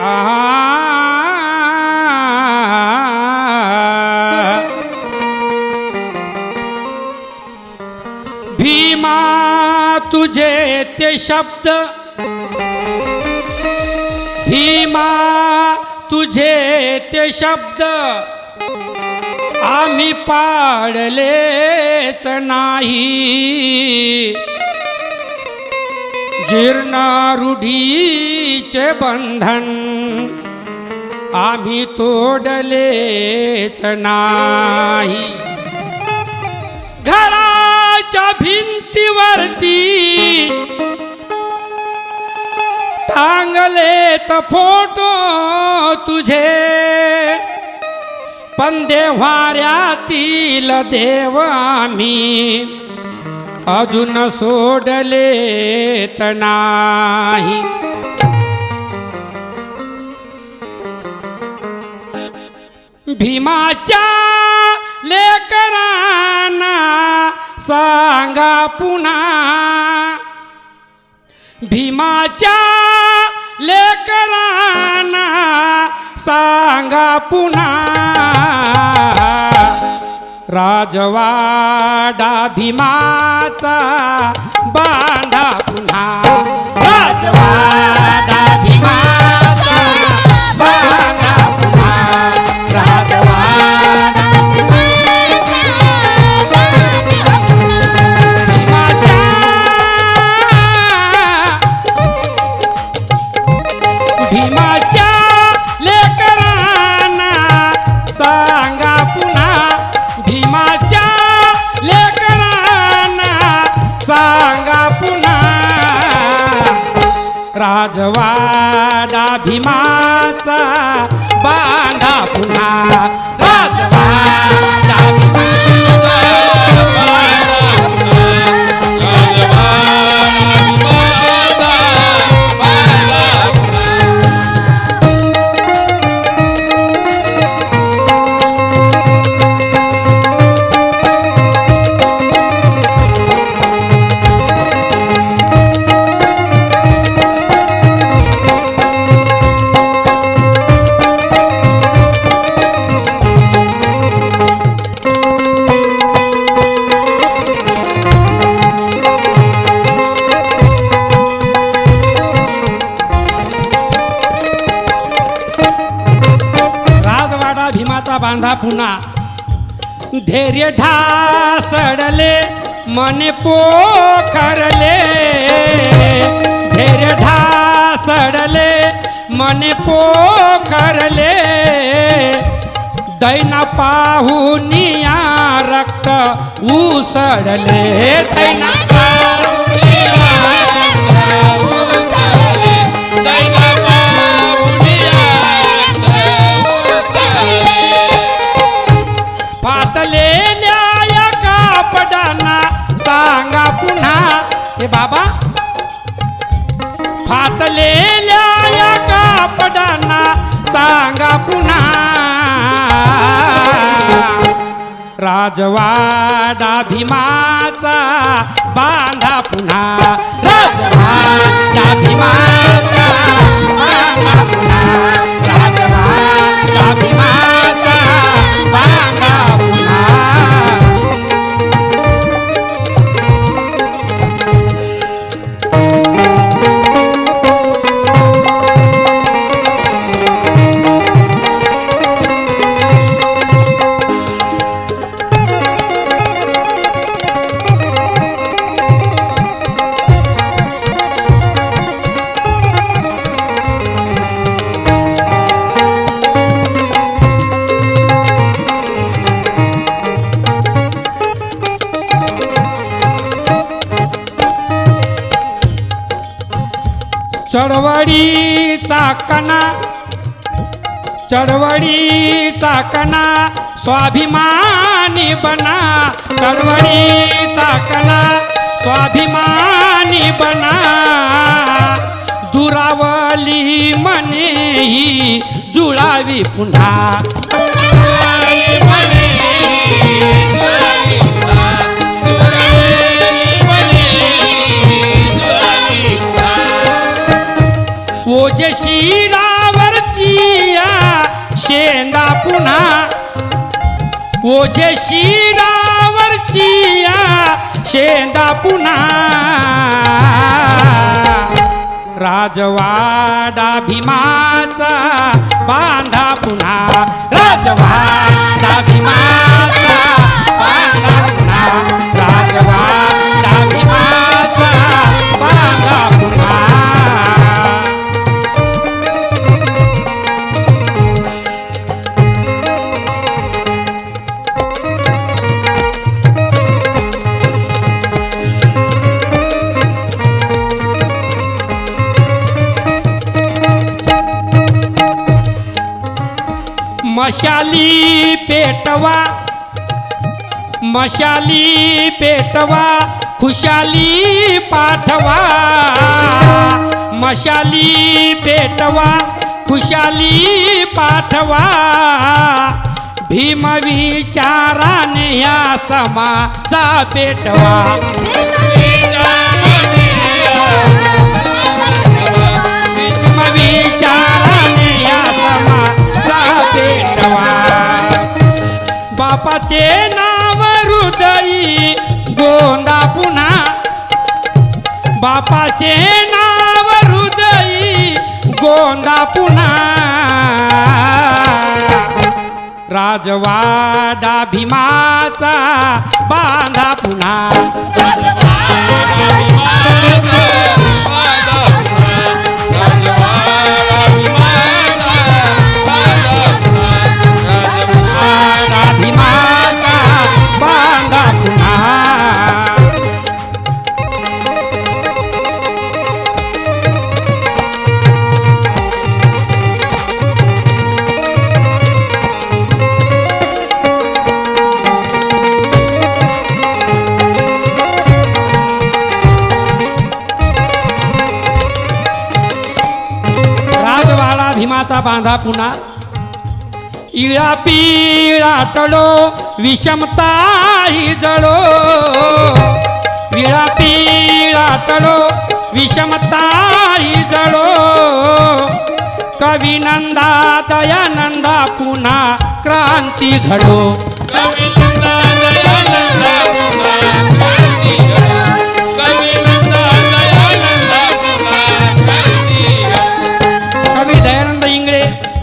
भीमा तुझे ते शब्द. भीमा तुझे ते शब्द. आम्ही पाडलेच नाही. जीर्ण मुक्तीचे बंधन आम्ही तोडलेच नाही. घराच्या भिंतीवरती टांगलेत फोटो तुझे पण देव्हाऱ्यातील देव आम्ही अजून सोडलेत नाही. भीमाच्या लेकरांना सांगा पुन्हा. भीमाच्या लेकरांना सांगा पुन्हा. राजवाडा भीमाचा बांधा पुन्हा. राजवाडा भीमाचा भीमाच्या लेकरांना सांगा पुन्हा भीमाच्या लेकरांना सांगा पुन्हा. राजवाडा भीमाचा बांधा पुन्हा. बांधा पुन्हा. धैर्य ढासडले मने पोखरले. धैर्य ढासडले मने पोखरले. दैना पाहुनिया रक्त उसडले दैना हे बाबा. फाटलेल्या या कापडांना सांगा पुन्हा. राजवाडा भीमाचा बांधा पुन्हा. राजवाडा भीमा चळवळीचा कणा चळवळीचा कणा स्वाभिमानी बना. चळवळीचा कणा स्वाभिमानी बना. दुरावली मने ही जुळावी पुन्हा. ओजे शिरावरची शेंदा पुन्हा. ओजे शिरावरची या शेंदा पुन्हा. राजवाडा भीमाचा बांधा पुन्हा. राजवाडा भीमाचा बांधा पुन्हा. राजवाडा मशाली पेटवा मशाली पेटवा खुशाली पाठवा. मशाली पेटवा खुशाली पाठवा. भीम विचाराने या समाजा पेटवा. बापाचे नाव हृदयी गोंदा पुन्हा. बापाचे नाव हृदयी गोंदा पुन्हा. राजवाडा भीमाचा बांधा पुन्हा. राजवाडा बांधा पुन्हा. इळा पिळा टळो विषमता ही जळो विळा पिळा टळो विषमता ही जळो कवी नंदा दयानंदा पुन्हा क्रांती घडो. कवी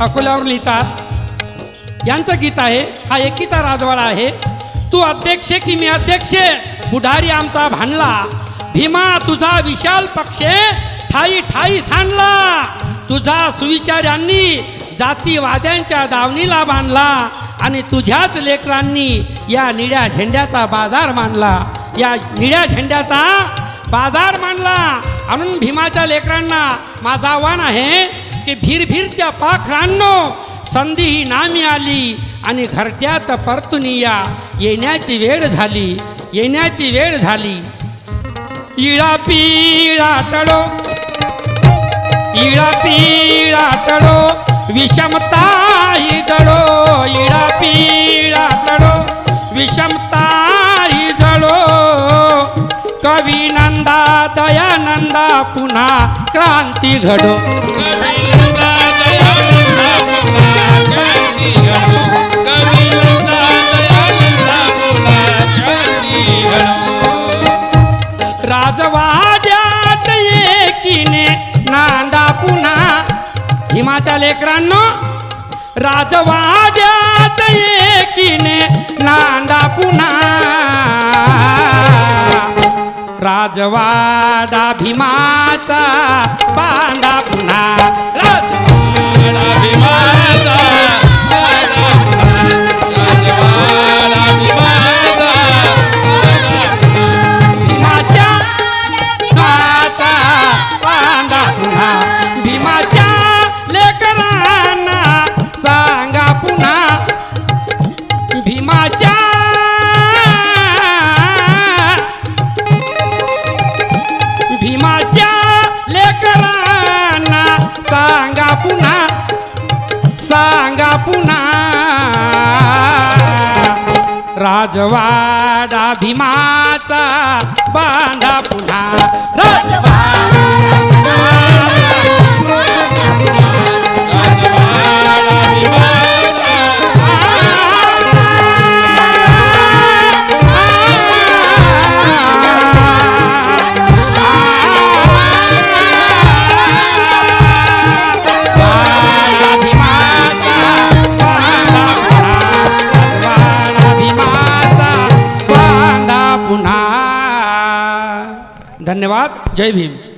अकोल्यावर लिहितात यांचं गीत आहे हा एकीचा राजवाडा आहे. तू अध्यक्ष की मी अध्यक्ष? बुढारी आमचा भांडला. भीमा तुझा विशाल पक्ष ठाई ठाई सांडला. तुझा सुविचारांनी जातीवाद्यांच्या दावणीला बांधला आणि तुझ्याच लेकरांनी या निळ्या झेंड्याचा बाजार मानला या निळ्या झेंड्याचा बाजार मानला म्हणून भीमाच्या लेकरांना माझं आव्हान आहे की भीर त्या पाखरांनो संधी ही नामी आली आणि घरट्यात परतून या. येण्याची वेळ झाली येण्याची वेळ झाली. इळा पिळा टळो इळा पिळा टळो विषमता ही जळो इळा पिळा टळो विषमता कवी नंदा दयानंदा पुन्हा क्रांती घडो. राजवाड्यात एकीने नांदा पुन्हा. हिमाच्या लेकरांनो राजवाड्यात एकीने नांदा पुन्हा. राजवाडा भीमाचा बांधा पुन्हा पुन्हा राजवाडा भीमाचा बांधा पुन्हा. राजवाडा जय भीम.